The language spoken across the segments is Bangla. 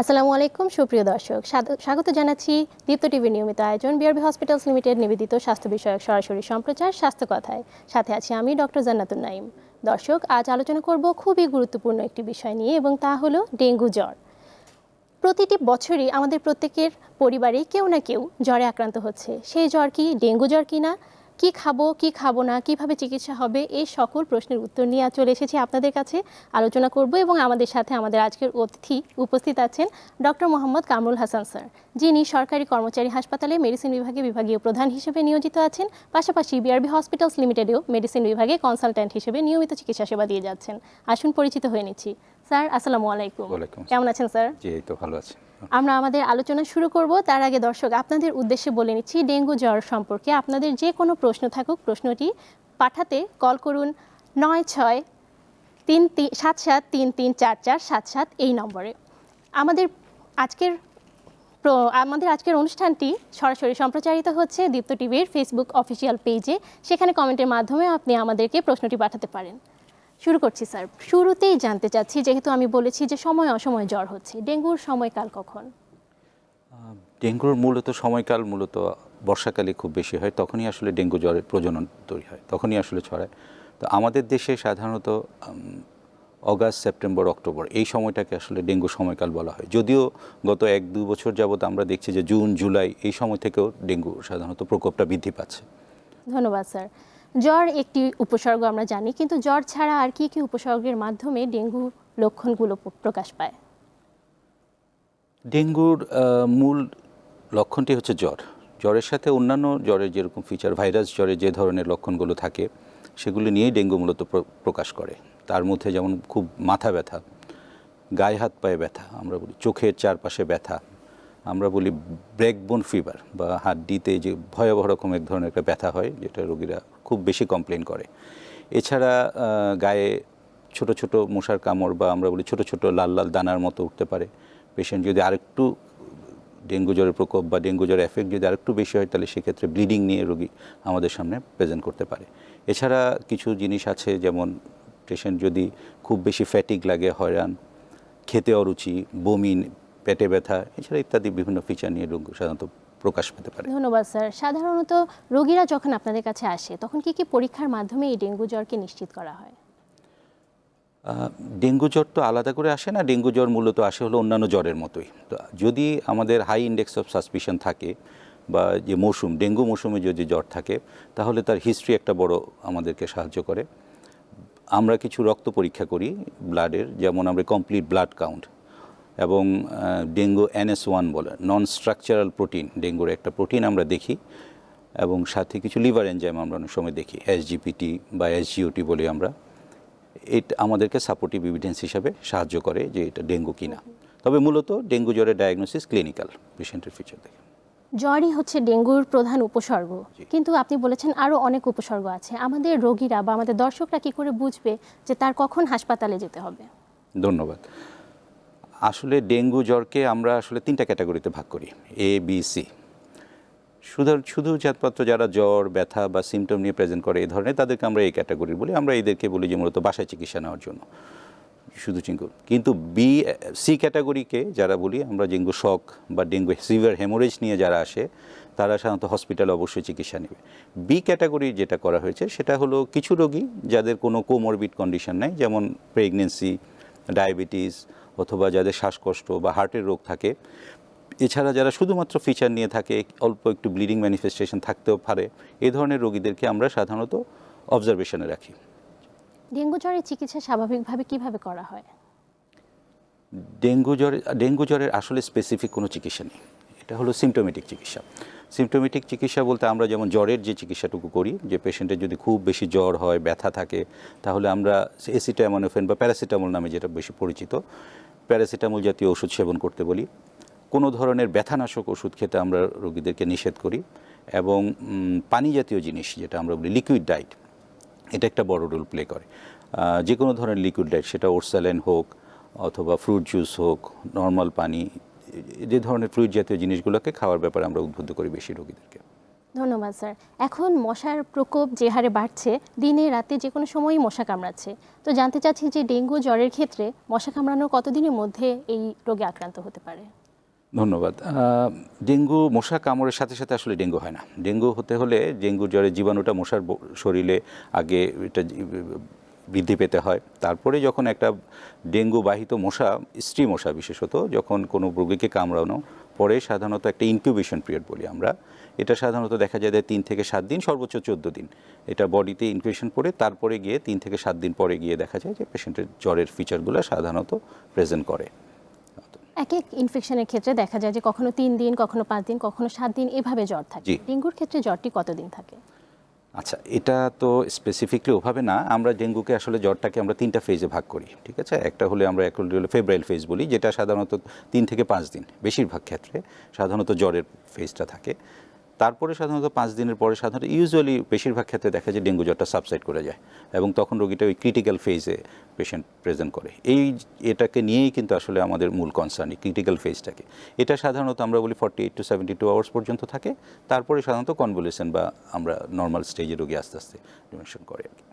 আসসালামু আলাইকুম, সুপ্রিয় দর্শক। স্বাগত জানাচ্ছি দীপ্ত টিভির নিয়মিত আয়োজন বিআরবি হসপিটালস লিমিটেড নিবেদিত স্বাস্থ্য বিষয়ক সরাসরি সম্প্রচার, স্বাস্থ্য কথায়। সাথে আছি আমি ডক্টর জান্নাতুন নাইম দর্শক, আজ আলোচনা করব খুবই গুরুত্বপূর্ণ একটি বিষয় নিয়ে এবং তা হলো ডেঙ্গু জ্বর। প্রতিটি বছরই আমাদের প্রত্যেকের পরিবারে কেউ না কেউ জ্বরে আক্রান্ত হচ্ছে। সেই জ্বর কি ডেঙ্গু জ্বর কিনা কি খাব কি খাব না, কীভাবে চিকিৎসা হবে, এই সকল প্রশ্নের উত্তর নিয়ে চলে এসেছি আপনাদের কাছে। আলোচনা করব এবং আমাদের সাথে আমাদের আজকের অতিথি উপস্থিত আছেন ডক্টর মোহাম্মদ কামরুল হাসান স্যার। যিনি সরকারি কর্মচারী হাসপাতালে মেডিসিন বিভাগে বিভাগীয় প্রধান হিসেবে নিয়োজিত আছেন। পাশাপাশি বিআরবি হসপিটালস লিমিটেডেও মেডিসিন বিভাগে কনসালট্যান্ট হিসেবে নিয়মিত চিকিৎসা সেবা দিয়ে যাচ্ছেন। আসুন পরিচিত হয়ে নিচ্ছি। স্যার আসসালামু আলাইকুম। কেমন আছেন স্যার? জি এই তো ভালো আছে। আমরা আমাদের আলোচনা শুরু করব। তার আগে দর্শক আপনাদের উদ্দেশ্যে বলে নিচ্ছি ডেঙ্গু জ্বর সম্পর্কে আপনাদের যে কোনো প্রশ্ন থাকুক প্রশ্নটি পাঠাতে কল করুন নয় ছয় তিন তিন সাত সাত তিন তিন চার চার সাত সাত এই নম্বরে। আমাদের আজকের আমাদের আজকের অনুষ্ঠানটি সরাসরি সম্প্রচারিত হচ্ছে দীপ্ত টিভির ফেসবুক অফিসিয়াল পেজে। সেখানে কমেন্টের মাধ্যমে আপনি আমাদেরকে প্রশ্নটি পাঠাতে পারেন। শুরু করছি স্যার। শুরুতেই জানতে চাচ্ছি যেহেতু আমি বলেছি যে সময় অসময় জ্বর হচ্ছে ডেঙ্গুর সময়কাল কখন? ডেঙ্গুর মূলত সময়কাল মূলত বর্ষাকালে খুব বেশি হয় তখনই আসলে ডেঙ্গু জ্বরের প্রজনন তৈরি হয় তখনই আসলে ছড়ায়। তো আমাদের দেশে সাধারণত অগাস্ট সেপ্টেম্বর অক্টোবর এই সময়টাকে আসলে ডেঙ্গু সময়কাল বলা হয়। যদিও গত এক দু বছর যাবত আমরা দেখছি যে জুন জুলাই এই সময় থেকেও ডেঙ্গু সাধারণত প্রকোপটা বৃদ্ধি পাচ্ছে। ধন্যবাদ স্যার। জ্বর একটি উপসর্গ আমরা জানি, কিন্তু জ্বর ছাড়া আর কি কি উপসর্গের মাধ্যমে ডেঙ্গু লক্ষণগুলো প্রকাশ পায়? ডেঙ্গুর মূল লক্ষণটি হচ্ছে জ্বর। জ্বরের সাথে অন্যান্য জ্বরের যেরকম ফিচার ভাইরাস জ্বরে যে ধরনের লক্ষণগুলো থাকে, সেগুলো নিয়েই ডেঙ্গু মূলত প্র- প্রকাশ করে। তার মধ্যে যেমন খুব মাথা ব্যথা, গায়ে হাত পায়ে ব্যথা, আমরা বলি চোখের চারপাশে ব্যথা আমরা বলি ব্রেকবোন ফিভার বা হাড্ডিতে যে ভয়াবহ রকম এক ধরনের একটা ব্যথা হয়, যেটা রোগীরা খুব বেশি কমপ্লেন করে। এছাড়া গায়ে ছোট ছোট মশার কামড় বা আমরা বলি ছোট ছোট লাল লাল দানার মতো উঠতে পারে। পেশেন্ট যদি আরেকটু ডেঙ্গু জ্বরের প্রকোপ বা ডেঙ্গু জ্বরের এফেক্ট যদি আরেকটু বেশি হয়, তাহলে সেক্ষেত্রে ব্লিডিং নিয়ে রোগী আমাদের সামনে প্রেজেন্ট করতে পারে। এছাড়া কিছু জিনিস আছে, যেমন পেশেন্ট যদি খুব বেশি ফ্যাটিক লাগে, হয়রান, খেতে অরুচি, বমি পেটে ব্যথা এছাড়া ইত্যাদি বিভিন্ন ফিচার নিয়ে রোগ সাধারণত প্রকাশ পেতে পারে। ধন্যবাদ স্যার। সাধারণত রোগীরা যখন আপনাদের কাছে আসে তখন কি কি পরীক্ষার মাধ্যমে এই ডেঙ্গু জ্বরকে নিশ্চিত করা হয়? ডেঙ্গু জ্বর তো আলাদা করে আসে না ডেঙ্গু জ্বর মূলত আসে হলো অন্যান্য জ্বরের মতোই। তো যদি আমাদের হাই ইন্ডেক্স অফ সাসপিশন থাকে বা যে মৌসুম ডেঙ্গু মৌসুমে যদি জ্বর থাকে তাহলে তার হিস্ট্রি একটা বড় আমাদেরকে সাহায্য করে। আমরা কিছু রক্ত পরীক্ষা করি ব্লাডের যেমন আমরা কমপ্লিট ব্লাড কাউন্ট এবং ডেঙ্গু এনএস ওয়ান বলে নন স্ট্রাকচারাল প্রোটিন ডেঙ্গুর একটা প্রোটিন আমরা দেখি এবং সাথে কিছু লিভার এনজাইম আমরা অনেক সময় দেখি এসজিপিটি বা এসজিওটি বলি আমরা। এটা আমাদেরকে সাপোর্টিভ এভিডেন্স হিসাবে সাহায্য করে যে এটা ডেঙ্গু কিনা। তবে মূলত ডেঙ্গু জ্বরের ডায়াগনোসিস ক্লিনিক্যাল পেশেন্টের ফিচার দেখে। জ্বরই হচ্ছে ডেঙ্গুর প্রধান উপসর্গ। কিন্তু আপনি বলেছেন আরও অনেক উপসর্গ আছে। আমাদের রোগীরা বা আমাদের দর্শকরা কি করে বুঝবে যে তার কখন হাসপাতালে যেতে হবে? ধন্যবাদ। আসলে ডেঙ্গু জ্বরকে আমরা আসলে তিনটা ক্যাটাগরিতে ভাগ করি এ বি সি শুধু শুধু জাতপত্র যারা জ্বর, ব্যথা বা সিমটম নিয়ে প্রেজেন্ট করে এই ধরনের, তাদেরকে আমরা এই ক্যাটাগরি বলি। আমরা এদেরকে বলি যে মূলত বাসায় চিকিৎসা নেওয়ার জন্য, শুধু চিঙ্গু। কিন্তু বি সি ক্যাটাগরিকে যারা বলি, আমরা ডেঙ্গু শক বা ডেঙ্গু সিভিয়ার হেমোরেজ নিয়ে যারা আসে, তারা সাধারণত হসপিটালে অবশ্যই চিকিৎসা নেবে। বি ক্যাটাগরি যেটা করা হয়েছে, সেটা হলো কিছু রোগী যাদের কোনো কোমরবিড কন্ডিশন নাই, যেমন প্রেগনেন্সি ডায়াবেটিস অথবা যাদের শ্বাসকষ্ট বা হার্টের রোগ থাকে। এছাড়া যারা শুধুমাত্র ফিচার নিয়ে থাকে অল্প একটু ব্লিডিং ম্যানিফেস্টেশন থাকতেও পারে এ ধরনের রোগীদেরকে আমরা সাধারণত অবজারভেশনে রাখি। ডেঙ্গু জ্বরের চিকিৎসা স্বাভাবিকভাবে কীভাবে করা হয়? ডেঙ্গু জ্বরে ডেঙ্গু জ্বরের আসলে স্পেসিফিক কোনো চিকিৎসা নেই। এটা হলো সিমটোমেটিক চিকিৎসা। সিমটোমেটিক চিকিৎসা বলতে আমরা যেমন জ্বরের যে চিকিৎসাটুকু করি যে পেশেন্টের যদি খুব বেশি জ্বর হয় ব্যথা থাকে তাহলে আমরা এসিটামোনোফেন বা প্যারাসিটামল নামে যেটা বেশি পরিচিত প্যারাসিটামল জাতীয় ওষুধ সেবন করতে বলি। কোনো ধরনের ব্যথানাশক ওষুধ খেতে আমরা রোগীদেরকে নিষেধ করি এবং পানি জাতীয় জিনিস যেটা আমরা বলি লিকুইড ডায়েট, এটা একটা বড় রোল প্লে করে। যে কোনো ধরনের লিকুইড ডায়েট, সেটা ওরসালেন হোক অথবা ফ্রুট জুস হোক, নর্মাল পানি যে ধরনের ফ্রুট জাতীয় জিনিসগুলোকে খাওয়ার ব্যাপারে আমরা উদ্বুদ্ধ করি বেশি রোগীদেরকে। ধন্যবাদ, স্যার। এখন মশার প্রকোপ যে হারে বাড়ছে, দিনে রাতে যে কোনো সময়ই মশা কামড়াচ্ছে। তো জানতে চাচ্ছি যে ডেঙ্গু জ্বরের ক্ষেত্রে মশা কামড়ানোর কতদিনের মধ্যে এই রোগে আক্রান্ত হতে পারে? ধন্যবাদ। ডেঙ্গু, মশা কামড়ের সাথে সাথে আসলে ডেঙ্গু হয় না। ডেঙ্গু হতে হলে ডেঙ্গু জ্বরের জীবাণুটা মশার শরীরে আগে এটা বৃদ্ধি পেতে হয়। তারপরে যখন একটা ডেঙ্গু বাহিত মশা, স্ত্রী মশা বিশেষত, যখন কোনো রোগীকে কামড়ানো পরে সাধারণত একটা ইনকিউবেশন পিরিয়ড বলি আমরা। এটা সাধারণত দেখা যায় যে তিন থেকে সাত দিন সর্বোচ্চ চোদ্দ দিন। এটা বডিতে ইনকিউবেশন পরে তারপরে গিয়ে তিন থেকে সাত দিন পরে গিয়ে দেখা যায় যে পেশেন্টের জ্বরের ফিচারগুলো সাধারণত প্রেজেন্ট করে। এক এক ইনফেকশনের ক্ষেত্রে দেখা যায় যে কখনো তিন দিন কখনো পাঁচ দিন কখনো সাত দিন এভাবে জ্বর থাকে। ডেঙ্গুর ক্ষেত্রে জ্বরটি কতদিন থাকে? আচ্ছা এটা তো স্পেসিফিকলি ওভাবে না। আমরা ডেঙ্গুকে আসলে জ্বরটাকে আমরা তিনটা ফেজে ভাগ করি, ঠিক আছে? একটা হলে আমরা এক হলে ফেজ বলি, যেটা সাধারণত তিন থেকে পাঁচ দিন, বেশিরভাগ ক্ষেত্রে সাধারণত জ্বরের ফেজটা থাকে। তারপরে সাধারণত পাঁচ দিনের পরে সাধারণত ইউজুয়ালি বেশিরভাগ ক্ষেত্রে দেখা যায় ডেঙ্গু জ্বরটা সাবসাইড করে যায় এবং তখন রোগীটা ওই ক্রিটিক্যাল ফেজে পেশেন্ট প্রেজেন্ট করে। এই এটাকে নিয়েই কিন্তু আসলে আমাদের মূল কনসার্ন ক্রিটিক্যাল ফেজটাকে এটা সাধারণত আমরা বলি forty eight to seventy two hours পর্যন্ত থাকে। তারপরে সাধারণত কনভলিউশন বা আমরা নর্মাল স্টেজে রোগী আস্তে আস্তে ডিমেনশন করে আর কি।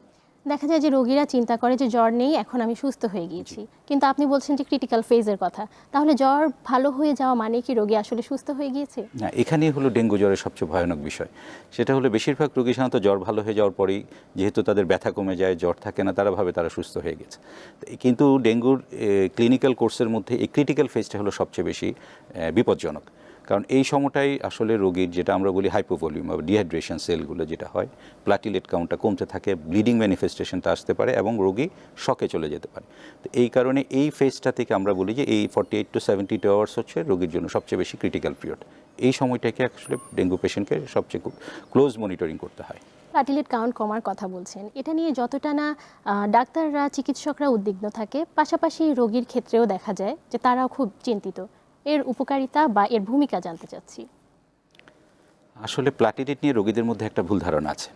দেখা যায় যে রোগীরা চিন্তা করে যে জ্বর নেই এখন আমি সুস্থ হয়ে গিয়েছি। কিন্তু আপনি বলছেন যে ক্রিটিক্যাল ফেজের কথা। তাহলে জ্বর ভালো হয়ে যাওয়া মানে কি রোগী আসলে সুস্থ হয়ে গিয়েছে? না এখানেই হলো ডেঙ্গু জ্বরের সবচেয়ে ভয়ানক বিষয়। সেটা হলো বেশিরভাগ রোগী সাধারণত জ্বর ভালো হয়ে যাওয়ার পরেই যেহেতু তাদের ব্যথা কমে যায় জ্বর থাকে না তারা ভাবে তারা সুস্থ হয়ে গেছে। কিন্তু ডেঙ্গুর ক্লিনিক্যাল কোর্সের মধ্যে এই ক্রিটিক্যাল ফেজটা হলো সবচেয়ে বেশি বিপজ্জনক। কারণ এই সময়টাই আসলে রোগীর যেটা আমরা বলি হাইপোভলিউম বা ডিহাইড্রেশন সেলগুলো যেটা হয় প্লাটিলেট কাউন্টটা কমতে থাকে ব্লিডিং ম্যানিফেস্টেশনটা আসতে পারে এবং রোগী শকে চলে যেতে পারে। তো এই কারণে এই ফেজটা থেকে আমরা বলি যে এই forty eight to seventy two hours হচ্ছে রোগীর জন্য সবচেয়ে বেশি ক্রিটিক্যাল পিরিয়ড এই সময়টাকে আসলে ডেঙ্গু পেশেন্টকে সবচেয়ে ক্লোজ মনিটরিং করতে হয়। প্লাটিলেট কাউন্ট কমার কথা বলছেন। এটা নিয়ে যতটা না ডাক্তাররা, চিকিৎসকরা উদ্বিগ্ন থাকে, পাশাপাশি রোগীর ক্ষেত্রেও দেখা যায় যে তারাও খুব চিন্তিত। এর উপকারিতা বা এর ভূমিকা জানতে চাচ্ছি। আসলে প্লাটিলেট নিয়ে রোগীদের মধ্যে একটা ভুল ধারণা আছে।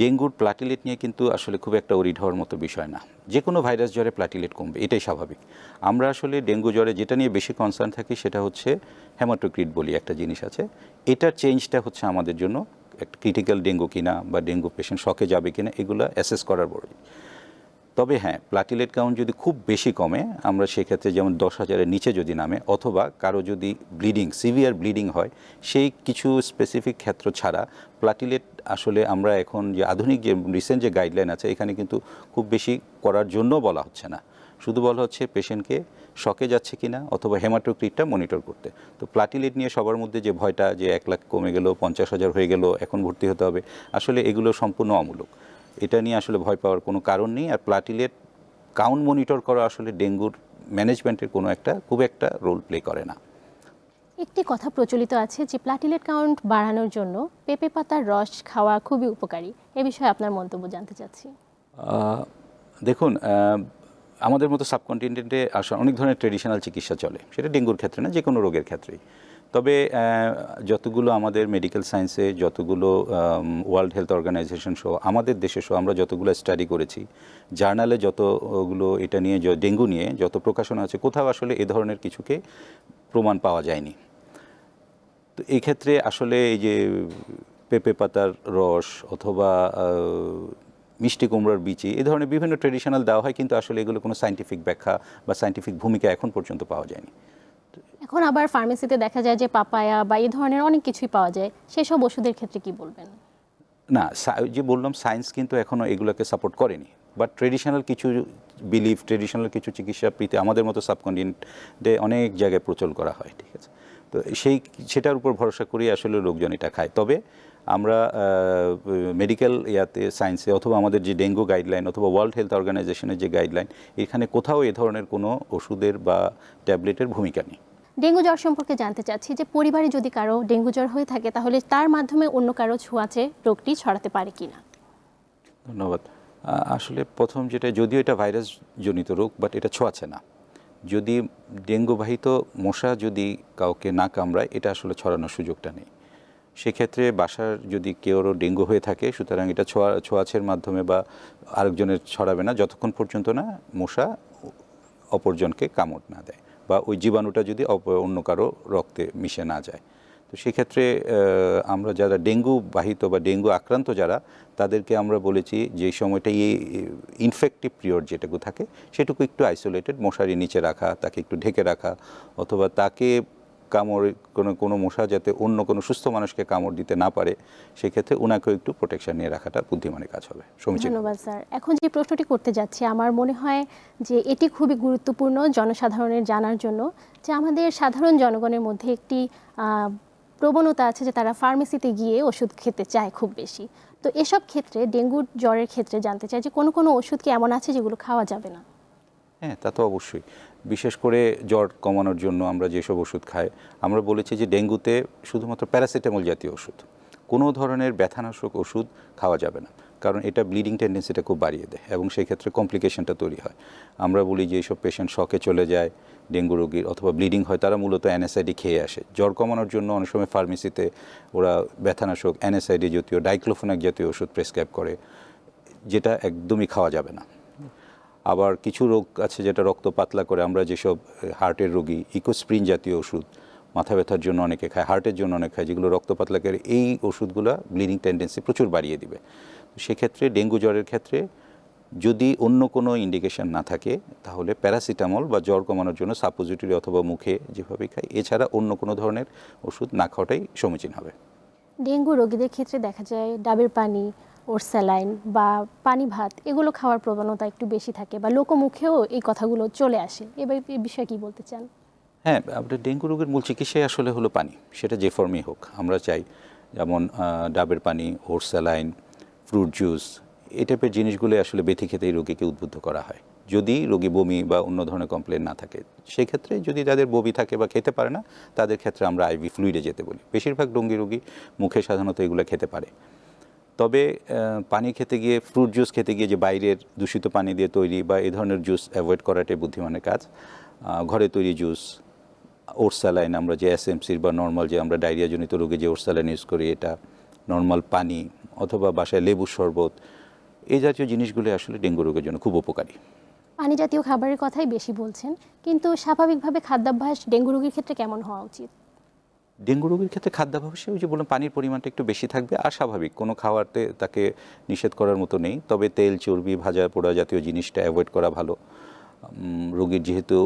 ডেঙ্গুর প্লাটিলেট নিয়ে কিন্তু আসলে খুব একটা ওরিড হওয়ার মতো বিষয় না। যে কোনো ভাইরাস জ্বরে প্লাটিলেট কমবে, এটাই স্বাভাবিক। আমরা আসলে ডেঙ্গু জ্বরে যেটা নিয়ে বেশি কনসার্ন থাকি সেটা হচ্ছে হেমাটোক্রিট বলি একটা জিনিস আছে। এটার চেঞ্জটা হচ্ছে আমাদের জন্য একটা ক্রিটিক্যাল ডেঙ্গু কিনা বা ডেঙ্গু পেশেন্ট শখে যাবে কিনা, এগুলো অ্যাসেস করার বড় তবে হ্যাঁ প্লাটিলেট কাউন্ট যদি খুব বেশি কমে, আমরা সেক্ষেত্রে যেমন দশ হাজারের নিচে যদি নামে, অথবা কারও যদি ব্লিডিং সিভিয়ার ব্লিডিং হয়, সেই কিছু স্পেসিফিক ক্ষেত্র ছাড়া প্লাটিলেট আসলে আমরা এখন যে আধুনিক যে রিসেন্ট যে গাইডলাইন আছে, এখানে কিন্তু খুব বেশি করার জন্য বলা হচ্ছে না। শুধু বলা হচ্ছে পেশেন্টকে শকে যাচ্ছে কিনা, অথবা হেমাটোক্রিটটা মনিটর করতে। তো প্লাটিলেট নিয়ে সবার মধ্যে যে ভয়টা যে এক লাখ কমে গেল, পঞ্চাশ হাজার হয়ে গেল, এখন ভর্তি হতে হবে, আসলে এগুলো সম্পূর্ণ অমূলক। এটা নিয়ে আসলে ভয় পাওয়ার কোনো কারণ নেই। আর প্লাটিলেট কাউন্ট মনিটর করা আসলে ডেঙ্গুর ম্যানেজমেন্টের কোনো একটা খুব একটা রোল প্লে করে না। একটি কথা প্রচলিত আছে যে প্লাটিলেট কাউন্ট বাড়ানোর জন্য পেঁপে পাতার রস খাওয়া খুবই উপকারী। এ বিষয়ে আপনার মন্তব্য জানতে চাচ্ছি। দেখুন আমাদের মতো সাবকন্টিনেন্টে আসলে অনেক ধরনের ট্রেডিশনাল চিকিৎসা চলে। সেটা ডেঙ্গুর ক্ষেত্রে না যে কোনো রোগের ক্ষেত্রেই। তবে যতগুলো আমাদের মেডিকেল সায়েন্সে যতগুলো ওয়ার্ল্ড হেলথ অর্গানাইজেশন সহ, আমাদের দেশে সহ আমরা যতগুলো স্টাডি করেছি জার্নালে যতগুলো এটা নিয়ে ডেঙ্গু নিয়ে, যত প্রকাশনা আছে, কোথাও আসলে এ ধরনের কিছুকে প্রমাণ পাওয়া যায়নি। তো এই ক্ষেত্রে আসলে এই যে পেঁপে পাতার রস অথবা মিষ্টি কুমড়োর বিচি এই ধরনের বিভিন্ন ট্রেডিশনাল দেওয়া হয় কিন্তু আসলে এগুলো কোনো সাইন্টিফিক ব্যাখ্যা বা সাইন্টিফিক ভূমিকা এখন পর্যন্ত পাওয়া যায়নি। এখন আবার ফার্মেসিতে দেখা যায় যে পাপায়া বা এই ধরনের অনেক কিছুই পাওয়া যায় সেসব ওষুধের ক্ষেত্রে কি বলবেন? না যে বললাম সায়েন্স কিন্তু এখনও এগুলোকে সাপোর্ট করেনি। বাট ট্রেডিশনাল কিছু বিলিফ ট্রেডিশনাল কিছু চিকিৎসা প্রীতি আমাদের মতো সাবকন্টিনেন্টে অনেক জায়গায় প্রচল করা হয় ঠিক আছে? তো সেই সেটার উপর ভরসা করেই আসলে লোকজন এটা খায়। তবে আমরা মেডিকেল ইয়াতে সায়েন্সে অথবা আমাদের যে ডেঙ্গু গাইডলাইন অথবা ওয়ার্ল্ড হেলথ অর্গানাইজেশনের যে গাইডলাইন এখানে কোথাও এ ধরনের কোনো ওষুধের বা ট্যাবলেটের ভূমিকা নেই। ডেঙ্গু জ্বর সম্পর্কে জানতে চাচ্ছি যে পরিবারে যদি কারও ডেঙ্গু জ্বর হয়ে থাকে তাহলে তার মাধ্যমে অন্য কারও ছোঁয়াচে রোগটি ছড়াতে পারে কিনা? ধন্যবাদ। আসলে প্রথম যেটা যদিও এটা ভাইরাস জনিত রোগ বাট এটা ছোঁয়াছে না। যদি ডেঙ্গুবাহিত মশা যদি কাউকে না কামড়ায় এটা আসলে ছড়ানোর সুযোগটা নেই। সেক্ষেত্রে বাসার যদি কেউরও ডেঙ্গু হয়ে থাকে, সুতরাং এটা ছোঁয়া ছোঁয়াচের মাধ্যমে বা আরেকজনের ছড়াবে না, যতক্ষণ পর্যন্ত না মশা অপরজনকে কামড় না দেয় বা ওই জীবাণুটা যদি অন্য কারও রক্তে মিশে না যায়। তো সেক্ষেত্রে আমরা যারা ডেঙ্গু বাহিত বা ডেঙ্গু আক্রান্ত যারা, তাদেরকে আমরা বলেছি যে সময়টা এই ইনফেক্টিভ পিরিয়ড যেটুকু থাকে, সেটুকু একটু আইসোলেটেড মশারি নিচে রাখা, তাকে একটু ঢেকে রাখা, অথবা তাকে কামড় কোনো কোনো মশা যাতে অন্য কোনো সুস্থ মানুষকে কামড় দিতে না পারে সেক্ষেত্রে ওনাকেও একটু প্রোটেকশন নিয়ে রাখাটা বুদ্ধিমানের কাজ হবে। ধন্যবাদ স্যার। এখন যে প্রশ্নটি করতে যাচ্ছি আমার মনে হয় যে এটি খুবই গুরুত্বপূর্ণ জনসাধারণের জানার জন্য যে আমাদের সাধারণ জনগণের মধ্যে একটি প্রবণতা আছে যে তারা ফার্মেসিতে গিয়ে ওষুধ খেতে চায় খুব বেশি। তো এসব ক্ষেত্রে ডেঙ্গুর জ্বরের ক্ষেত্রে জানতে চাই যে কোনো কোনো ওষুধ কি এমন আছে যেগুলো খাওয়া যাবে না? হ্যাঁ তা তো অবশ্যই। বিশেষ করে জ্বর কমানোর জন্য আমরা যেসব ওষুধ খাই, আমরা বলেছি যে ডেঙ্গুতে শুধুমাত্র প্যারাসিটামল জাতীয় ওষুধ। কোনো ধরনের ব্যথানাশক ওষুধ খাওয়া যাবে না, কারণ এটা ব্লিডিং টেন্ডেন্সিটা খুব বাড়িয়ে দেয় এবং সেই ক্ষেত্রে কমপ্লিকেশনটা তৈরি হয়। আমরা বলি যে এইসব পেশেন্ট শখে চলে যায়, ডেঙ্গু রোগীর অথবা ব্লিডিং হয়, তারা মূলত অ্যানএসআইডি খেয়ে আসে। জ্বর কমানোর জন্য অনেক সময় ফার্মেসিতে ওরা ব্যথানাশক অ্যানএসআইডি জাতীয় ডাইক্লোফোনাক জাতীয় ওষুধ প্রেসক্রাইব করে, যেটা একদমই খাওয়া যাবে না। আবার কিছু রোগ আছে যেটা রক্ত পাতলা করে আমরা যেসব হার্টের রোগী, ইকোস্প্রিন জাতীয় ওষুধ, মাথা ব্যথার জন্য অনেকে খায়, হার্টের জন্য অনেক খায়, যেগুলো রক্ত পাতলা করে এই ওষুধগুলো ব্লিডিং টেন্ডেন্সি প্রচুর বাড়িয়ে দিবে। সেক্ষেত্রে ডেঙ্গু জ্বরের ক্ষেত্রে যদি অন্য কোনো ইন্ডিকেশন না থাকে, তাহলে প্যারাসিটামল বা জ্বর কমানোর জন্য সাপোজিটরি অথবা মুখে যেভাবে খাই এছাড়া অন্য কোনো ধরনের ওষুধ না খাওয়াটাই সমীচীন হবে। ডেঙ্গু রোগীদের ক্ষেত্রে দেখা যায় ডাবের পানি ওর স্যালাইন বা পানি ভাত, এগুলো খাওয়ার প্রবণতা একটু বেশি থাকে বা লোকমুখেও এই কথাগুলো চলে আসে। এবার এই বিষয়ে কি বলতে চান? হ্যাঁ আপনার ডেঙ্গু রোগের মূল চিকিৎসাই আসলে হলো পানি। সেটা যে ফর্মেই হোক, আমরা চাই যেমন ডাবের পানি ওর স্যালাইন, ফ্রুট জুস, এই টাইপের জিনিসগুলো আসলে বেথি খেতে এই রোগীকে উদ্বুদ্ধ করা হয়। যদি রোগী বমি বা অন্য ধরনের কমপ্লেন না থাকে, সেক্ষেত্রে যদি তাদের বমি থাকে বা খেতে পারে না, তাদের ক্ষেত্রে আমরা আইভি ফ্লুইডে যেতে বলি। বেশিরভাগ ডঙ্গি রোগী মুখে সাধারণত এগুলো খেতে পারে। তবে পানি খেতে গিয়ে ফ্রুট জুস খেতে গিয়ে যে বাইরের দূষিত পানি দিয়ে তৈরি বা এই ধরনের জুস অ্যাভয়েড করাটাই বুদ্ধিমানের কাজ। ঘরে তৈরি জুস ওর স্যালাইন আমরা যে এসএমসির বা নর্মাল যে আমরা ডায়রিয়াজনিত রোগে যে ওর স্যালাইন ইউজ করি, এটা নর্মাল পানি অথবা বাসায় লেবুর শরবত, এই জাতীয় জিনিসগুলো আসলে ডেঙ্গু রোগের জন্য খুব উপকারী। পানি জাতীয় খাবারের কথাই বেশি বলছেন, কিন্তু স্বাভাবিকভাবে খাদ্যাভ্যাস ডেঙ্গু রোগীর ক্ষেত্রে কেমন হওয়া উচিত? ডেঙ্গু রোগীর ক্ষেত্রে খাদ্যাভ্যাসে ওই যে বললাম, পানির পরিমাণটা একটু বেশি থাকবে, আর স্বাভাবিক, কোনো খাওয়াতে তাকে নিষেধ করার মতো নেই। তবে তেল, চর্বি, ভাজা, পোড়া জাতীয় জিনিসটা অ্যাভয়েড করা ভালো। রোগীর যেহেতু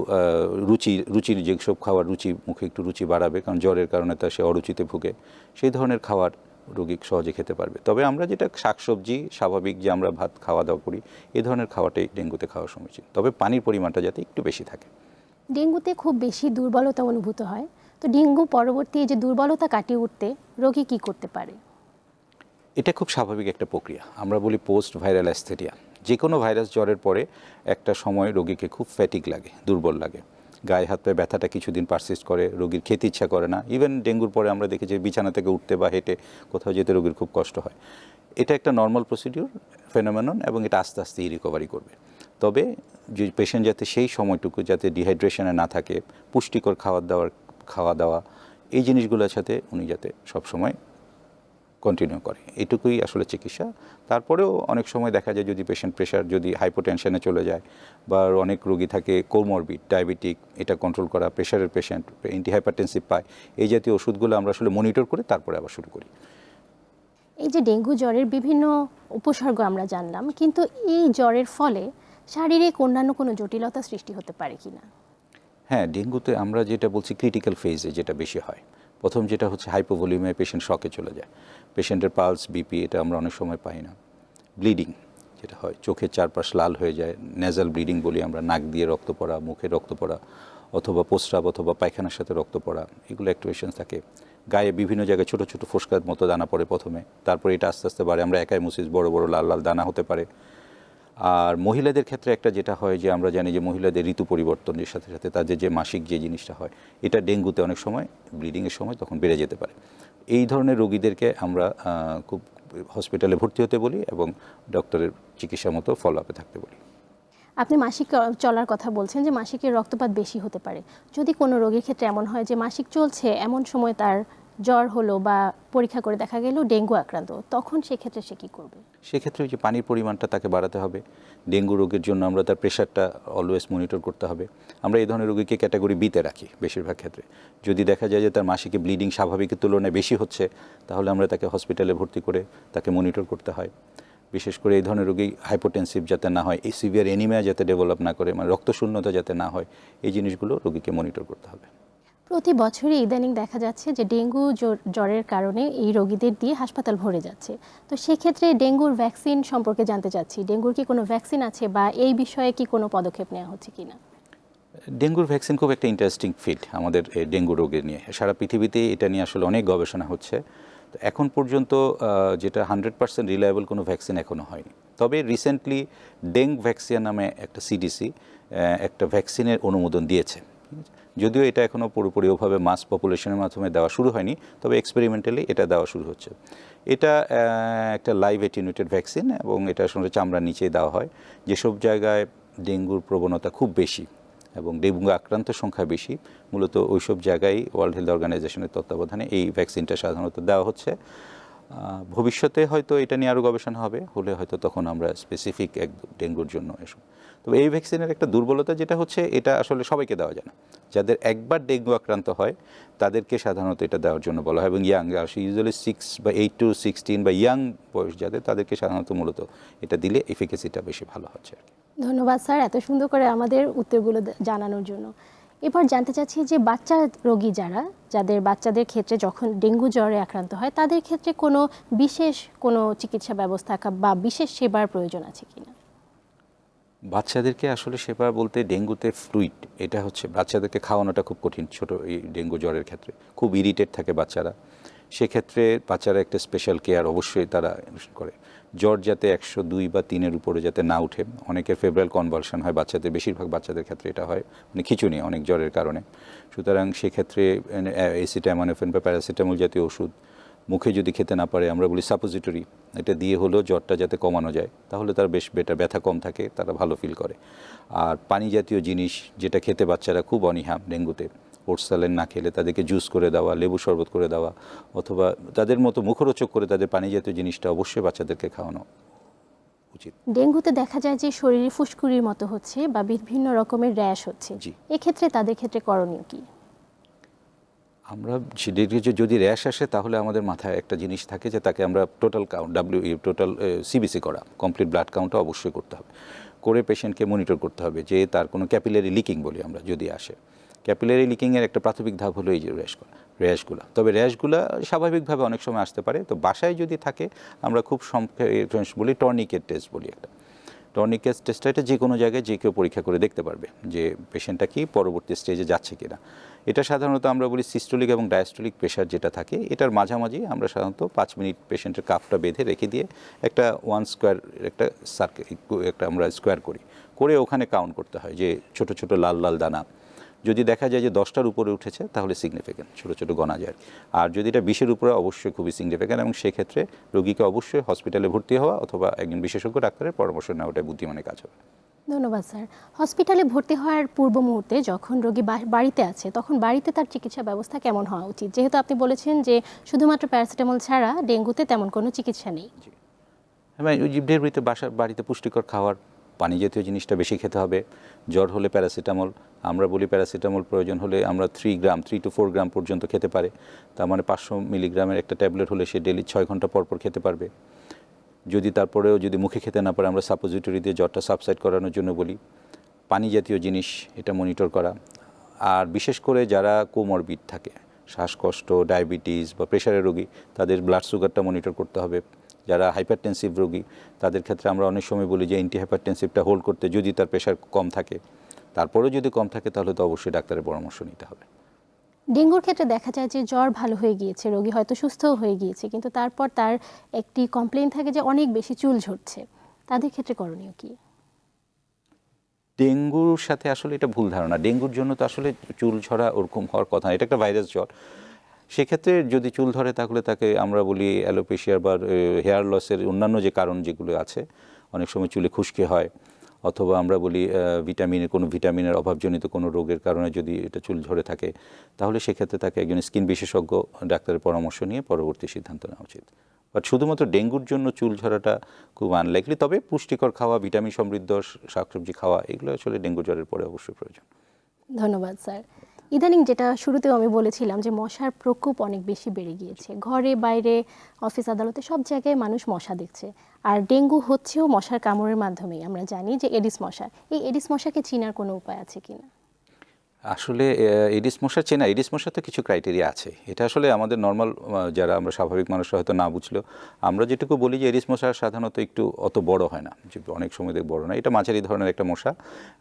রুচি, রুচির যেসব খাবার রুচি মুখে একটু রুচি বাড়াবে, কারণ জ্বরের কারণে তা সে অরুচিতে ভুগে, সেই ধরনের খাবার রোগী সহজে খেতে পারবে। তবে আমরা যেটা শাকসবজি, স্বাভাবিক যে আমরা ভাত খাওয়া দাওয়া করি এই ধরনের খাওয়াটাই ডেঙ্গুতে খাওয়া সমীচীন তবে পানির পরিমাণটা যাতে একটু বেশি থাকে। ডেঙ্গুতে খুব বেশি দুর্বলতা অনুভূত হয়। তো ডেঙ্গু পরবর্তী যে দুর্বলতা কাটিয়ে উঠতে রোগী কি করতে পারে? এটা খুব স্বাভাবিক একটা প্রক্রিয়া। আমরা বলি পোস্ট ভাইরাল অ্যাস্থেরিয়া। যে কোনো ভাইরাস জ্বরের পরে একটা সময় রোগীকে খুব ফ্যাটিক লাগে, দুর্বল লাগে। গায়ে, হাত, পায়ে ব্যথাটা কিছুদিন পারসিস্ট করে, রোগীর খেতে ইচ্ছা করে না। ইভেন ডেঙ্গুর পরে আমরা দেখি যে বিছানা থেকে উঠতে বা হেঁটে কোথাও যেতে রোগীর খুব কষ্ট হয়। এটা একটা নর্মাল প্রসিডিউর ফেনোমেনন এবং এটা আস্তে আস্তেই রিকভারি করবে। তবে যে পেশেন্ট যাতে সেই সময়টুকু যাতে ডিহাইড্রেশনে না থাকে, পুষ্টিকর খাবার দাওয়ার খাওয়া দাওয়া এই জিনিসগুলোর সাথে উনি যাতে সবসময় কন্টিনিউ করে। এটুকুই আসলে চিকিৎসা। তারপরেও অনেক সময় দেখা যায় যদি পেশেন্ট প্রেশার যদি হাইপোটেনশনে চলে যায় বা অনেক রোগী থাকে কোমরবিড ডায়াবেটিক এটা কন্ট্রোল করা প্রেশারের পেশেন্ট অ্যান্টি হাইপারটেনসিভ পায়, এই জাতীয় ওষুধগুলো আমরা আসলে মনিটর করে তারপরে আবার শুরু করি। এই যে ডেঙ্গু জ্বরের বিভিন্ন উপসর্গ আমরা জানলাম, কিন্তু এই জ্বরের ফলে শারীরিক অন্যান্য কোনো জটিলতা সৃষ্টি হতে পারে কিনা? হ্যাঁ ডেঙ্গুতে আমরা যেটা বলছি ক্রিটিক্যাল ফেজে যেটা বেশি হয়। প্রথম যেটা হচ্ছে হাইপোভলিউমে পেশেন্ট শকে চলে যায়। পেশেন্টের পালস বিপি এটা আমরা অনেক সময় পাই না। ব্লিডিং যেটা হয়, চোখের চারপাশ লাল হয়ে যায় নেজাল ব্লিডিং বলি আমরা, নাক দিয়ে রক্ত পড়া, মুখে রক্ত পড়া, অথবা প্রস্রাব অথবা পায়খানার সাথে রক্ত পড়া, এগুলো অ্যাক্টিভেশন থাকে। গায়ে বিভিন্ন জায়গায় ছোটো ছোটো ফোসকার মতো দানা পড়ে প্রথমে, তারপরে এটা আস্তে আস্তে বাড়ে। আমরা একাইমোসিস বড় বড় লাল লাল দানা হতে পারে। আর মহিলাদের ক্ষেত্রে একটা যেটা হয় যে আমরা জানি যে মহিলাদের ঋতু পরিবর্তনের সাথে সাথে তাদের যে মাসিক যে জিনিসটা হয়, এটা ডেঙ্গুতে অনেক সময় ব্লিডিংয়ের সময় তখন বেড়ে যেতে পারে। এই ধরনের রোগীদেরকে আমরা খুব হসপিটালে ভর্তি হতে বলি এবং ডক্টরের চিকিৎসা মতো ফলো আপে থাকতে বলি। আপনি মাসিক চলার কথা বলছেন যে মাসিকের রক্তপাত বেশি হতে পারে। যদি কোনো রোগীর ক্ষেত্রে এমন হয় যে মাসিক চলছে, এমন সময় তার জ্বর হলো বা পরীক্ষা করে দেখা গেল ডেঙ্গু আক্রান্ত, তখন সেক্ষেত্রে সে কি করবে? সেক্ষেত্রে যে পানির পরিমাণটা তাকে বাড়াতে হবে। ডেঙ্গু রোগের জন্য আমরা তার প্রেশারটা অলওয়েজ মনিটর করতে হবে। আমরা এই ধরনের রোগীকে ক্যাটাগরি বিতে রাখি বেশিরভাগ ক্ষেত্রে। যদি দেখা যায় যে তার মাসিকে ব্লিডিং স্বাভাবিকের তুলনায় বেশি হচ্ছে, তাহলে আমরা তাকে হসপিটালে ভর্তি করে তাকে মনিটর করতে হয়। বিশেষ করে এই ধরনের রোগী হাইপোটেনসিভ যাতে না হয়, এই সিভিয়ার এনিমিয়া যাতে ডেভেলপ না করে মানে রক্তশূন্যতা যাতে না হয়, এই জিনিসগুলো রোগীকে মনিটর করতে হবে। প্রতি বছরই ইদানিং দেখা যাচ্ছে যে ডেঙ্গু জ্বর- জ্বরের কারণে এই রোগীদের দিয়ে হাসপাতাল ভরে যাচ্ছে। তো সেক্ষেত্রে ডেঙ্গুর ভ্যাকসিন সম্পর্কে জানতে চাচ্ছি, ডেঙ্গুর কি কোনো ভ্যাকসিন আছে বা এই বিষয়ে কি কোনো পদক্ষেপ নেওয়া হচ্ছে কিনা? ডেঙ্গুর ভ্যাকসিন খুব একটা ইন্টারেস্টিং ফিল্ড আমাদের ডেঙ্গু রোগের নিয়ে। সারা পৃথিবীতে এটা নিয়ে আসলে অনেক গবেষণা হচ্ছে। তো এখন পর্যন্ত যেটা হান্ড্রেড পার্সেন্ট রিলায়েবল কোনো ভ্যাকসিন এখনও হয়নি। তবে রিসেন্টলি ডেঙ্গ ভ্যাকসিন নামে একটা সিডিসি একটা ভ্যাকসিনের অনুমোদন দিয়েছে? যদিও এটা এখনও পুরোপুরি ওভাবে মাস পপুলেশনের মাধ্যমে দেওয়া শুরু হয়নি, তবে এক্সপেরিমেন্টালি এটা দেওয়া শুরু হচ্ছে। এটা একটা লাইভ এটিনুটেড ভ্যাকসিন এবং এটা আসলে চামড়ার নিচেই দেওয়া হয়। যেসব জায়গায় ডেঙ্গুর প্রবণতা খুব বেশি এবং ডেঙ্গু আক্রান্তের সংখ্যা বেশি, মূলত ওইসব জায়গায় ওয়ার্ল্ড হেলথ অর্গানাইজেশনের তত্ত্বাবধানে এই ভ্যাকসিনটা সাধারণত দেওয়া হচ্ছে। ভবিষ্যতে হয়তো এটা নিয়ে আরও গবেষণা হবে, হলে হয়তো তখন আমরা স্পেসিফিক এক ডেঙ্গুর জন্য এসব। তবে এই ভ্যাকসিনের একটা দুর্বলতা যেটা হচ্ছে, এটা আসলে সবাইকে দেওয়া যায় না। যাদের একবার ডেঙ্গু আক্রান্ত হয়, তাদেরকে সাধারণত এটা দেওয়ার জন্য বলা হয়। এবং ইয়াং ইউজুয়ালি সিক্স বা এইট টু সিক্সটিন বা ইয়াং বয়স যাদের, তাদেরকে সাধারণত মূলত এটা দিলে এফিকেসিটা বেশি ভালো হচ্ছে আর কি। ধন্যবাদ, স্যার, এত সুন্দর করে আমাদের উত্তরগুলো জানানোর জন্য। এবার জানতে চাচ্ছি যে বাচ্চা রোগী যারা, যাদের বাচ্চাদের ক্ষেত্রে যখন ডেঙ্গু জ্বরে আক্রান্ত হয়, তাদের ক্ষেত্রে কোনো বিশেষ কোনো চিকিৎসা ব্যবস্থা বা বিশেষ সেবার প্রয়োজন আছে কিনা? বাচ্চাদেরকে আসলে সেবা বলতে ডেঙ্গুতে ফ্লুইড এটা হচ্ছে বাচ্চাদেরকে খাওয়ানোটা খুব কঠিন ছোট এই ডেঙ্গু জ্বরের ক্ষেত্রে। খুব ইরিটেট থাকে বাচ্চারা। সেক্ষেত্রে বাচ্চারা একটা স্পেশাল কেয়ার অবশ্যই তারা করে। জ্বর যাতে একশো দুই বা তিনের উপরে যাতে না উঠে। অনেকের ফেব্রাইল কনভালশন হয়, বাচ্চাদের, বেশিরভাগ বাচ্চাদের ক্ষেত্রে এটা হয় মানে খিচুনি, অনেক জ্বরের কারণে। সুতরাং সেক্ষেত্রে এসিটামানোফেন বা প্যারাসিটামল জাতীয় ওষুধ মুখে যদি খেতে না পারে, আমরা বলি সাপোজিটরি এটা দিয়ে হলেও জ্বরটা যাতে কমানো যায়, তাহলে তার বেশ বেটার ব্যথা কম থাকে, তারা ভালো ফিল করে। আর পানি জাতীয় জিনিস যেটা খেতে বাচ্চারা খুব অনীহা ডেঙ্গুতে ওটস স্যালেন না খেলে তাদেরকে জুস করে দেওয়া লেবু শরবত করে দেওয়া অথবা তাদের মতো মুখরোচক করে তাদের পানি জাতীয় জিনিসটা অবশ্যই বাচ্চাদেরকে খাওয়ানো উচিত। ডেঙ্গুতে দেখা যায় যে শরীরে ফুসকুড়ির মতো হচ্ছে বা বিভিন্ন রকমের র্যাশ হচ্ছে। এক্ষেত্রে তাদের ক্ষেত্রে করণীয় কি? আমরা যে যদি র্যাশ আসে তাহলে আমাদের মাথায় একটা জিনিস থাকে যে তাকে আমরা total count W total CBC করা। কমপ্লিট ব্লাড কাউন্টটা অবশ্যই করতে হবে। করে পেশেন্টকে মনিটর করতে হবে যে তার কোনো ক্যাপিলারি লিকিং বলি আমরা যদি আসে। ক্যাপিলারি লিকিংয়ের একটা প্রাথমিক ধাপ হলো এই যে র্যাশ করা র্যাশগুলো। তবে র্যাশগুলো স্বাভাবিকভাবে অনেক সময় আসতে পারে। তো বাসায় যদি থাকে, আমরা খুব বলি টর্নিকেট টেস্ট বলি একটা। টর্নিকেট টেস্টটা এটা যে কোনো জায়গায় যে কেউ পরীক্ষা করে দেখতে পারবে যে পেশেন্টটা কি পরবর্তী স্টেজে যাচ্ছে কিনা। এটা সাধারণত আমরা বলি সিস্টোলিক এবং ডায়াস্টোলিক প্রেশার যেটা থাকে, এটার মাঝামাঝি আমরা সাধারণত পাঁচ মিনিট পেশেন্টের কাপটা বেঁধে রেখে দিয়ে একটা ওয়ান স্কোয়ার একটা সার্কেল একটা আমরা স্কোয়ার করি। করে ওখানে কাউন্ট করতে হয় যে ছোট ছোট লাল লাল দানা যদি দেখা যায় যে দশটার উপরে উঠেছে তাহলে সিগনিফিক্যান্ট ছোটো ছোটো গণা যায় আর যদি এটা বিশের উপরে অবশ্যই খুবই সিগনিফিক্যান্ট এবং সেক্ষেত্রে রোগীকে অবশ্যই হসপিটালে ভর্তি হওয়া অথবা একজন বিশেষজ্ঞ ডাক্তারের পরামর্শ নেওয়াটাই বুদ্ধিমানের কাজ হবে। ধন্যবাদ স্যার। হসপিটালে ভর্তি হওয়ার পূর্ব মুহূর্তে যখন রোগী বাড়িতে আছে তখন বাড়িতে তার চিকিৎসা ব্যবস্থা কেমন হওয়া উচিত? যেহেতু আপনি বলেছেন যে শুধুমাত্র প্যারাসিটামল ছাড়া ডেঙ্গুতে তেমন কোনো চিকিৎসা নেই। হ্যাঁ ওই বাসা বাড়িতে পুষ্টিকর খাওয়ার পানি জাতীয় জিনিসটা বেশি খেতে হবে। জ্বর হলে প্যারাসিটামল, আমরা বলি প্যারাসিটামল প্রয়োজন হলে আমরা three gram three to four gram পর্যন্ত খেতে পারে। তার মানে পাঁচশো মিলিগ্রামের একটা ট্যাবলেট হলে সে ডেলি ছয় ঘণ্টা পর পর খেতে পারবে। যদি তারপরেও যদি মুখে খেতে না পারে, আমরা সাপোজিটরি দিয়ে জ্বরটা সাবসাইড করানোর জন্য বলি। পানি জাতীয় জিনিস এটা মনিটর করা। আর বিশেষ করে যারা কোমরবিড থাকে, শ্বাসকষ্ট ডায়াবেটিস বা প্রেশারের রোগী, তাদের ব্লাড সুগারটা মনিটর করতে হবে। যারা হাইপারটেনসিভ রোগী তাদের ক্ষেত্রে আমরা অনেক সময় বলি যে অ্যান্টি হাইপারটেনসিভটা হোল্ড করতে যদি তার প্রেশার কম থাকে তারপরেও যদি কম থাকে তাহলে তো অবশ্যই ডাক্তারের পরামর্শ নিতে হবে। ডেঙ্গুর ক্ষেত্রে দেখা যায় যে জ্বর ভালো হয়ে গিয়েছে রোগী হয়তো সুস্থও হয়ে গিয়েছে কিন্তু তারপর তার একটি কমপ্লেন থাকে যে অনেক বেশি চুল ঝরছে। তাদের ক্ষেত্রে করণীয় কি? ডেঙ্গুর সাথে আসলে এটা ভুল ধারণা। ডেঙ্গুর জন্য তো আসলে চুল ঝরা ওরকম হওয়ার কথা এটা একটা ভাইরাস জ্বর। সেক্ষেত্রে যদি চুল ধরে, তাহলে তাকে আমরা বলি অ্যালোপেশিয়ার বা হেয়ার লসের অন্যান্য যে কারণ যেগুলো আছে, অনেক সময় চুলে খুশকি হয়, অথবা আমরা বলি ভিটামিনের কোনো ভিটামিনের অভাবজনিত কোনো রোগের কারণে যদি এটা চুল ঝরে থাকে, তাহলে সেক্ষেত্রে তাকে একজন স্কিন বিশেষজ্ঞ ডাক্তারের পরামর্শ নিয়ে পরবর্তী সিদ্ধান্ত নেওয়া উচিত। বাট শুধুমাত্র ডেঙ্গুর জন্য চুল ঝরাটা খুব আনলাইকলি তবে পুষ্টিকর খাওয়া ভিটামিন সমৃদ্ধ, শাকসবজি খাওয়া, এগুলো আসলে ডেঙ্গু জ্বরের পরে অবশ্যই প্রয়োজন। ধন্যবাদ, স্যার। ইদানিং যেটা শুরুতেও আমি বলেছিলাম যে মশার প্রকোপ অনেক বেশি বেড়ে গিয়েছে। ঘরে, বাইরে, অফিস, আদালতে সব জায়গায় মানুষ মশা দেখছে। আর ডেঙ্গু হচ্ছেও মশার কামড়ের মাধ্যমেই। আমরা জানি যে এডিস মশা। এই এডিস মশাকে চিনার কোনো উপায় আছে কিনা? আসলে এডিস মশা চেনা এডিস মশা তো কিছু ক্রাইটেরিয়া আছে। এটা আসলে আমাদের নর্মাল যারা আমরা স্বাভাবিক মানুষরা হয়তো না বুঝলেও, আমরা যেটুকু বলি যে এডিস মশা সাধারণত একটু অত বড় হয় না, যে অনেক সময় দেখ বড় না এটা মাঝারি ধরনের একটা মশা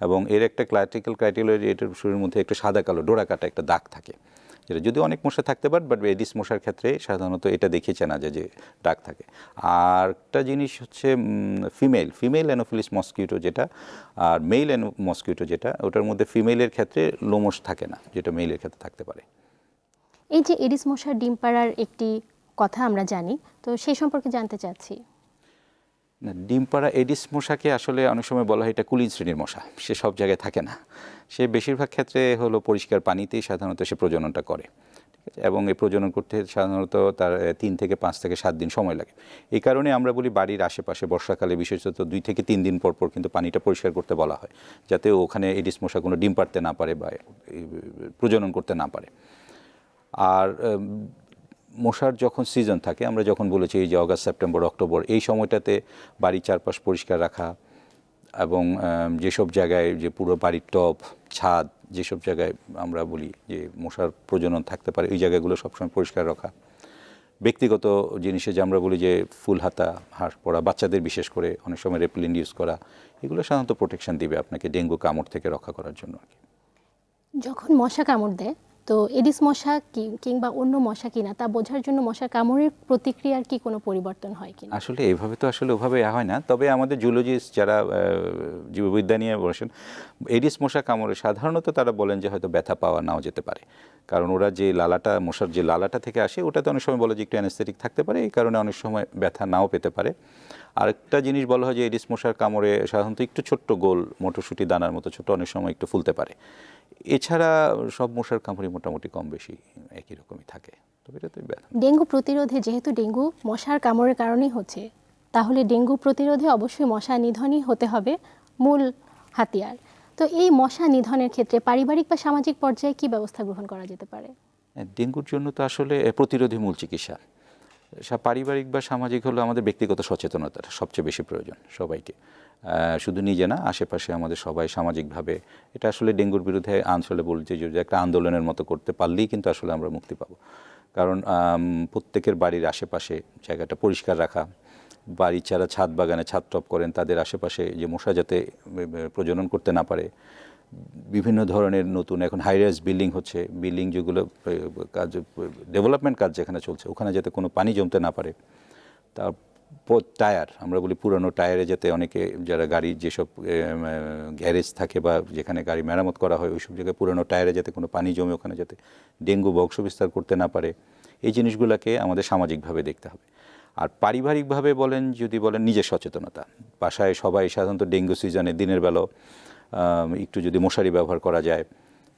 এবং এর একটা ক্লাটিক্যাল ক্রাইটেরিয়া এটার শরীরের মধ্যে একটা সাদা, কালো, ডোরা কাটা একটা দাগ থাকে। যেটা যদিও অনেক মশা থাকতে পারে বাট এডিস মশার ক্ষেত্রে সাধারণত এটা দেখে চেনা যায় যে ডাক থাকে। আর একটা জিনিস হচ্ছে ফিমেল ফিমেল অ্যানোফিলিস মসকিউটো যেটা, আর মেল অ্যানো মসকিউটো যেটা, ওটার মধ্যে ফিমেলের ক্ষেত্রে লোমশ থাকে না, যেটা মেলের ক্ষেত্রে থাকতে পারে। এই যে এডিস মশার ডিম পাড়ার একটি কথা আমরা জানি, তো সেই সম্পর্কে জানতে চাচ্ছি। ডিম পাড়া এডিস মশাকে আসলে অনেক সময় বলা হয় এটা কুলিন শ্রেণির মশা। সে সব জায়গায় থাকে না। সে বেশিরভাগ ক্ষেত্রে হলো পরিষ্কার পানিতেই সাধারণত সে প্রজননটা করে। এবং এই প্রজনন করতে সাধারণত তার তিন থেকে পাঁচ থেকে সাত দিন সময় লাগে। এই কারণে আমরা বলি বাড়ির আশেপাশে বর্ষাকালে বিশেষত দুই থেকে তিন দিন পর পর কিন্তু পানিটা পরিষ্কার করতে বলা হয়। যাতে ওখানে এডিস মশা কোনো ডিম পাড়তে না পারে বা প্রজনন করতে না পারে। আর মশার যখন সিজন থাকে, আমরা যখন বলেছি এই যে অগাস্ট সেপ্টেম্বর অক্টোবর এই সময়টাতে বাড়ির চারপাশ পরিষ্কার রাখা এবং যেসব জায়গায় যে পুরো বাড়ির টপ ছাদ, যেসব জায়গায় আমরা বলি যে মশার প্রজনন থাকতে পারে, এই জায়গাগুলো সবসময় পরিষ্কার রাখা। ব্যক্তিগত জিনিসে যে আমরা বলি যে ফুল হাতা, হাঁস পরা বাচ্চাদের বিশেষ করে অনেক সময় রেপলিন ইউজ করা, এগুলো সাধারণত প্রোটেকশন দিবে আপনাকে ডেঙ্গু কামড় থেকে রক্ষা করার জন্য আর কি। যখন মশা কামড় দেয় তো এডিস মশা কি, কিংবা অন্য মশা কিনা, তা বোঝার জন্য মশা কামড়ের প্রতিক্রিয়ার কি কোনো পরিবর্তন হয় কিনা? আসলে এইভাবে তো আসলে ওভাবে হয় না। তবে আমাদের জুলজিস্ট যারা জীববিদ্যা নিয়ে বসেন, এডিস মশা কামড়ে সাধারণত তারা বলেন যে হয়তো ব্যথা পাওয়া নাও যেতে পারে। কারণ ওরা যে লালাটা, মশার যে লালাটা থেকে আসে, ওটাতে অনেক সময় বলে যে একটু অ্যানেস্থেটিক থাকতে পারে, এই কারণে অনেক সময় ব্যথা নাও পেতে পারে। আরেকটা জিনিস বলা হয় যে এডিস মশার কামড়ে সাধারণত একটু ছোট্ট গোল, মটরশুঁটি দানার মতো ছোট অনেক সময় একটু ফুলতে পারে। এছাড়া সব মশার কামড়ে মোটামুটি কম বেশি একই রকমই থাকে। তবে এটা তো ব্যথা ডেঙ্গু প্রতিরোধে যেহেতু ডেঙ্গু মশার কামড়ের কারণেই হচ্ছে তাহলে ডেঙ্গু প্রতিরোধে অবশ্যই মশা নিধনই হতে হবে মূল হাতিয়ার। তো এই মশা নিধনের ক্ষেত্রে পারিবারিক বা সামাজিক পর্যায়ে কি ব্যবস্থা গ্রহণ করা যেতে পারে? হ্যাঁ, ডেঙ্গুর জন্য তো আসলে প্রতিরোধী মূল চিকিৎসা। পারিবারিক বা সামাজিক হলো আমাদের ব্যক্তিগত সচেতনতার সবচেয়ে বেশি প্রয়োজন সবাইকে। শুধু নিজে না, আশেপাশে আমাদের সবাই সামাজিকভাবে। এটা আসলে ডেঙ্গুর বিরুদ্ধে আঞ্চলে বলছে যে একটা আন্দোলনের মতো করতে পারলেই কিন্তু আসলে আমরা মুক্তি পাবো। কারণ প্রত্যেকের বাড়ির আশেপাশে জায়গাটা পরিষ্কার রাখা, বাড়ির যারা ছাদ বাগানে ছাদ টপ করেন, তাদের আশেপাশে যে মশা যাতে প্রজনন করতে না পারে, বিভিন্ন ধরনের নতুন এখন হাইরাইজ বিল্ডিং হচ্ছে বিল্ডিং যেগুলো কাজ ডেভেলপমেন্ট কাজ যেখানে চলছে, ওখানে যাতে কোনো পানি জমতে না পারে। তারপর টায়ার, আমরা বলি পুরানো টায়ারে যাতে অনেকে যারা গাড়ির যেসব গ্যারেজ থাকে বা যেখানে গাড়ি মেরামত করা হয়, ওইসব জায়গায় পুরানো টায়ারে যাতে কোনো পানি জমে, ওখানে যাতে ডেঙ্গু বংশ বিস্তার করতে না পারে, এই জিনিসগুলোকে আমাদের সামাজিকভাবে দেখতে হবে। আর পারিবারিকভাবে বলেন, যদি বলেন নিজের সচেতনতা। বাসায় সবাই সাধারণত ডেঙ্গু সিজনে দিনের বেলা একটু যদি মশারি ব্যবহার করা যায়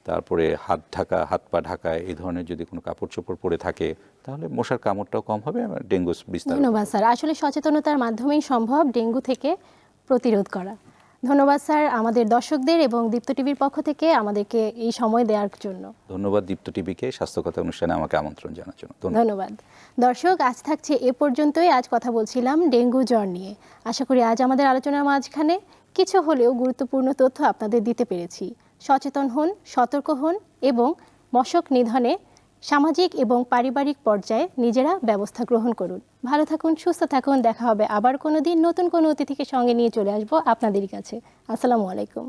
তারপরে হাত ঢাকা হাত পা ঢাকায় এই ধরনের যদি কোনো কাপড় চোপড় পরে থাকে তাহলে মশার কামড়টাও কম হবে ডেঙ্গু বিস্তার ধন্যবাদ স্যার। আসলে সচেতনতার মাধ্যমেই সম্ভব ডেঙ্গু থেকে প্রতিরোধ করা। ধন্যবাদ স্যার আমাদের দর্শকদের এবং দীপ্ত টিভির পক্ষ থেকে আমাদেরকে এই সময় দেওয়ার জন্য। ধন্যবাদ দীপ্ত টিভিকে স্বাস্থ্যকথা অনুষ্ঠানে আমাকে আমন্ত্রণ জানার জন্য। ধন্যবাদ। দর্শক আজ থাকছে এ পর্যন্তই। আজ কথা বলছিলাম ডেঙ্গু জ্বর নিয়ে। আশা করি আজ আমাদের আলোচনার মাঝখানে কিছু হলেও গুরুত্বপূর্ণ তথ্য আপনাদের দিতে পেরেছি। সচেতন হন, সতর্ক হন এবং মশক নিধনে সামাজিক এবং পারিবারিক পর্যায়ে নিজেরা ব্যবস্থা গ্রহণ করুন। ভালো থাকুন, সুস্থ থাকুন, দেখা হবে আবার কোনো দিন নতুন কোনো অতিথিকে সঙ্গে নিয়ে চলে আসব আপনাদের কাছে। আসসালামু আলাইকুম।